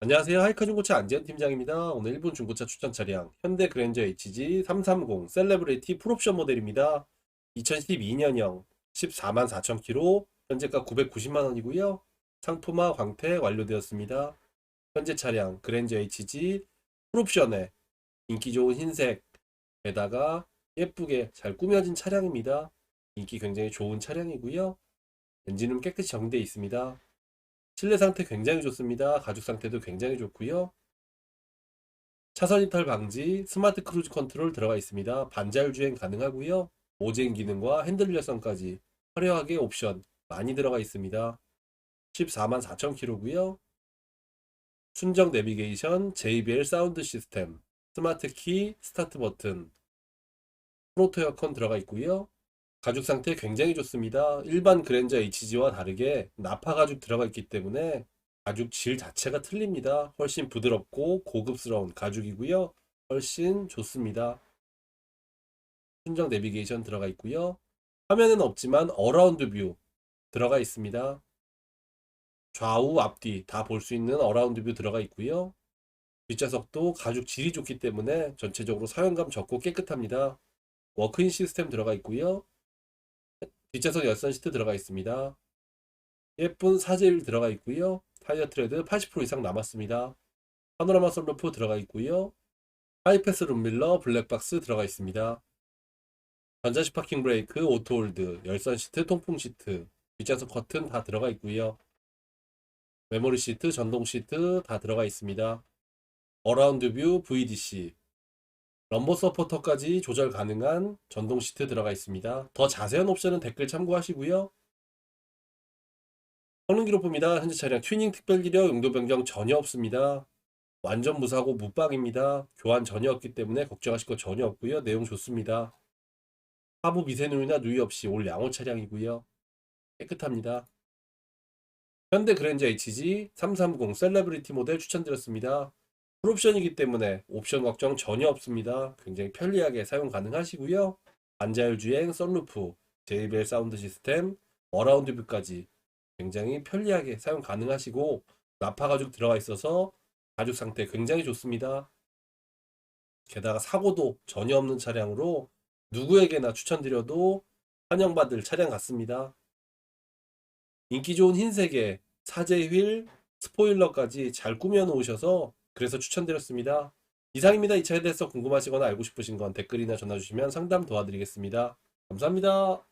안녕하세요. 하이카 중고차 안지현 팀장입니다. 오늘 일본 중고차 추천 차량 현대 그랜저 HG 330 셀레브리티 풀옵션 모델입니다. 2012년형 14만 4천 킬로, 현재가 990만 원이고요. 상품화 광택 완료되었습니다. 현재 차량 그랜저 HG 풀옵션에 인기 좋은 흰색에다가 예쁘게 잘 꾸며진 차량입니다. 인기 굉장히 좋은 차량이고요. 엔진은 깨끗이 정비되어 있습니다. 실내 상태 굉장히 좋습니다. 가죽 상태도 굉장히 좋고요. 차선 이탈 방지, 스마트 크루즈 컨트롤 들어가 있습니다. 반자율 주행 가능하고요. 오젠 기능과 핸들 열선까지 화려하게 옵션 많이 들어가 있습니다. 14만 4천 킬로고요. 순정 내비게이션, JBL 사운드 시스템, 스마트 키, 스타트 버튼, 프로토 에어컨 들어가 있고요. 가죽 상태 굉장히 좋습니다. 일반 그랜저 HG와 다르게 나파 가죽 들어가 있기 때문에 가죽 질 자체가 틀립니다. 훨씬 부드럽고 고급스러운 가죽이고요. 훨씬 좋습니다. 순정 내비게이션 들어가 있고요. 화면은 없지만 어라운드 뷰 들어가 있습니다. 좌우 앞뒤 다 볼 수 있는 어라운드 뷰 들어가 있고요. 뒷좌석도 가죽 질이 좋기 때문에 전체적으로 사용감 적고 깨끗합니다. 워크인 시스템 들어가 있고요. 뒷좌석 열선 시트 들어가 있습니다. 예쁜 사제일 들어가 있고요. 타이어 트레드 80% 이상 남았습니다. 파노라마 선루프 들어가 있고요. 하이패스 룸밀러 블랙박스 들어가 있습니다. 전자식 파킹 브레이크, 오토홀드, 열선 시트, 통풍 시트, 뒷좌석 커튼 다 들어가 있고요. 메모리 시트, 전동 시트 다 들어가 있습니다. 어라운드 뷰 VDC, 럼버 서포터까지 조절 가능한 전동 시트 들어가 있습니다. 더 자세한 옵션은 댓글 참고하시고요. 성능 기록부입니다. 현재 차량 튜닝 특별 기력 용도 변경 전혀 없습니다. 완전 무사고 무빵입니다. 교환 전혀 없기 때문에 걱정하실 거 전혀 없고요. 내용 좋습니다. 하부 미세누이나 누이 없이 올 양호 차량이고요. 깨끗합니다. 현대 그랜저 HG 330 셀레브리티 모델 추천드렸습니다. 풀옵션이기 때문에 옵션 걱정 전혀 없습니다. 굉장히 편리하게 사용 가능하시고요. 반자율 주행, 썬루프, JBL 사운드 시스템, 어라운드 뷰까지 굉장히 편리하게 사용 가능하시고 나파 가죽 들어가 있어서 가죽 상태 굉장히 좋습니다. 게다가 사고도 전혀 없는 차량으로 누구에게나 추천드려도 환영받을 차량 같습니다. 인기 좋은 흰색에 사제 휠, 스포일러까지 잘 꾸며 놓으셔서 그래서 추천드렸습니다. 이상입니다. 이 차에 대해서 궁금하시거나 알고 싶으신 건 댓글이나 전화 주시면 상담 도와드리겠습니다. 감사합니다.